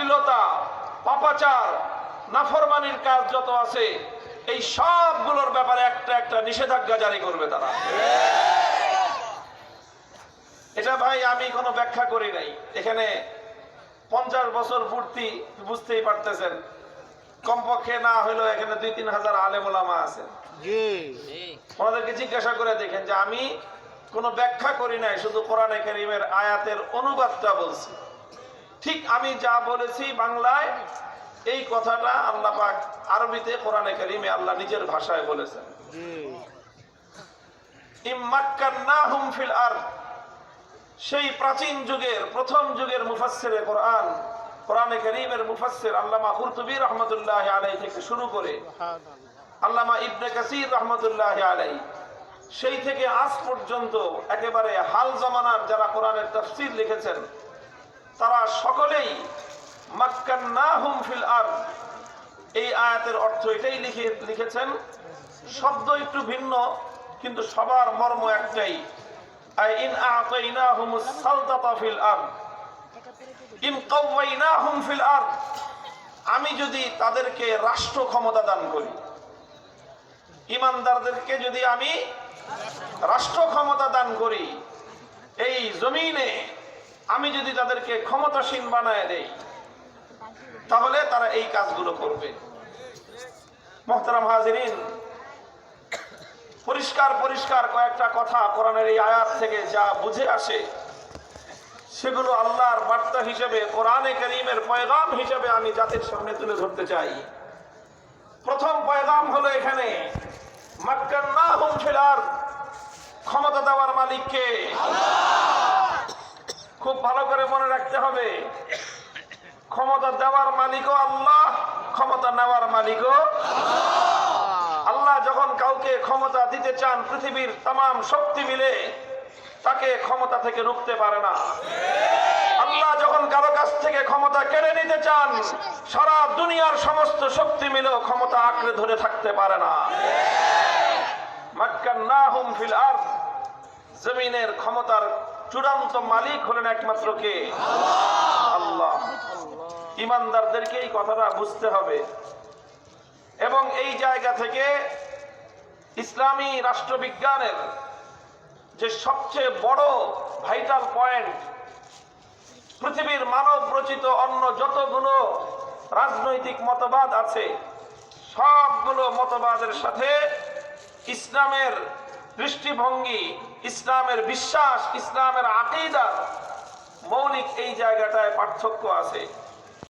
অশ্লীলতা পাপাচার নাফরমানির কাজ যত আছে এই সবগুলোর ব্যাপারে একটা একটা নিষেধাজ্ঞা জারি করবে তারা। এটা ভাই আমি কোনো ব্যাখ্যা করি নাই। এখানে পঞ্চাশ বছর পূর্তি বুঝতেই পারতেছেন। কমপক্ষে না হইলেও এখানে দুই তিন হাজার আলেমুলামা আছে ওনাদেরকে জিজ্ঞাসা করে দেখেন যে আমি কোনো ব্যাখ্যা করি নাই শুধু কোরআনে কারিমের আয়াতের অনুবাদটা বলছি। ঠিক আমি যা বলেছি বাংলায়, এই কথাটা আল্লাহ পাক আরবিতে, কোরআনে কারিমে আল্লাহ নিজের ভাষায় বলেছেন। ফিল আরদ, সেই প্রাচীন যুগের, প্রথম যুগের মুফাসসিরে কোরআন, কোরআনে কারীমের মুফাসসির আল্লামা কুরতুবী রাহমাতুল্লাহি আলাইহি থেকে শুরু করে আল্লামা ইবনে কাসির রাহমাতুল্লাহ আলাই সেই থেকে আজ পর্যন্ত একেবারে হাল জামানার যারা কোরআনের তাফসীর লিখেছেন তারা সকলেই ফিল আরদ। এই আয়াতের অর্থ এটাই লিখে লিখেছেন শব্দ একটু ভিন্ন, কিন্তু সবার মর্ম একটাই। ইন ফিল ইন আমি যদি তাদেরকে রাষ্ট্র ক্ষমতা দান করি, ইমানদারদেরকে যদি আমি রাষ্ট্র ক্ষমতা দান করি, এই জমিনে আমি যদি তাদেরকে ক্ষমতাসীন বানায় দেই, তাহলে তারা এই কাজগুলো করবে। মোহতারাম হাজিরিন, পরিষ্কার পরিষ্কার কয়েকটা কথা কোরআনের এই আয়াত থেকে যা বুঝে আসে, সেগুলো আল্লাহর বার্তা হিসেবে, কোরআনে করিমের পয়গাম হিসেবে আমি জাতির সামনে তুলে ধরতে চাই। প্রথম পয়গাম হলো এখানে, মাক্কান্নাহুম ফিল আরদ ক্ষমতা দেওয়ার মালিককে। খুব ভালো করে মনে রাখতে হবে। ক্ষমতা দেওয়ার মালিকও আল্লাহ, ক্ষমতা নেওয়ার মালিকও আল্লাহ। যখন কাউকে ক্ষমতা দিতে চান, পৃথিবীর তাম শক্তি মিলে তাকে ক্ষমতা থেকে রুখতে পারে না। আল্লাহ যখন কারও কাছ থেকে ক্ষমতা কেড়ে নিতে চান, সারা দুনিয়ার সমস্ত শক্তি মিলেও ক্ষমতা আঁকড়ে ধরে থাকতে পারে না। মাক্কান্নাহুম ফিল আরদ, জমিনের ক্ষমতার চূড়ান্ত মালিক হলেন একমাত্র কে? আল্লাহ। ইমানদারদেরকে এই কথাটা বুঝতে হবে। এবং এই জায়গা থেকে ইসলামী রাষ্ট্রবিজ্ঞানের যে সবচেয়ে বড় ভাইটাল পয়েন্ট, পৃথিবীর মানব রচিত অন্য যতগুলো রাজনৈতিক মতবাদ আছে, সবগুলো মতবাদের সাথে ইসলামের দৃষ্টিভঙ্গি ইসলামের বিশ্বাস ইসলামের আকিদার মৌলিক এই জায়গাটায় পার্থক্য আছে।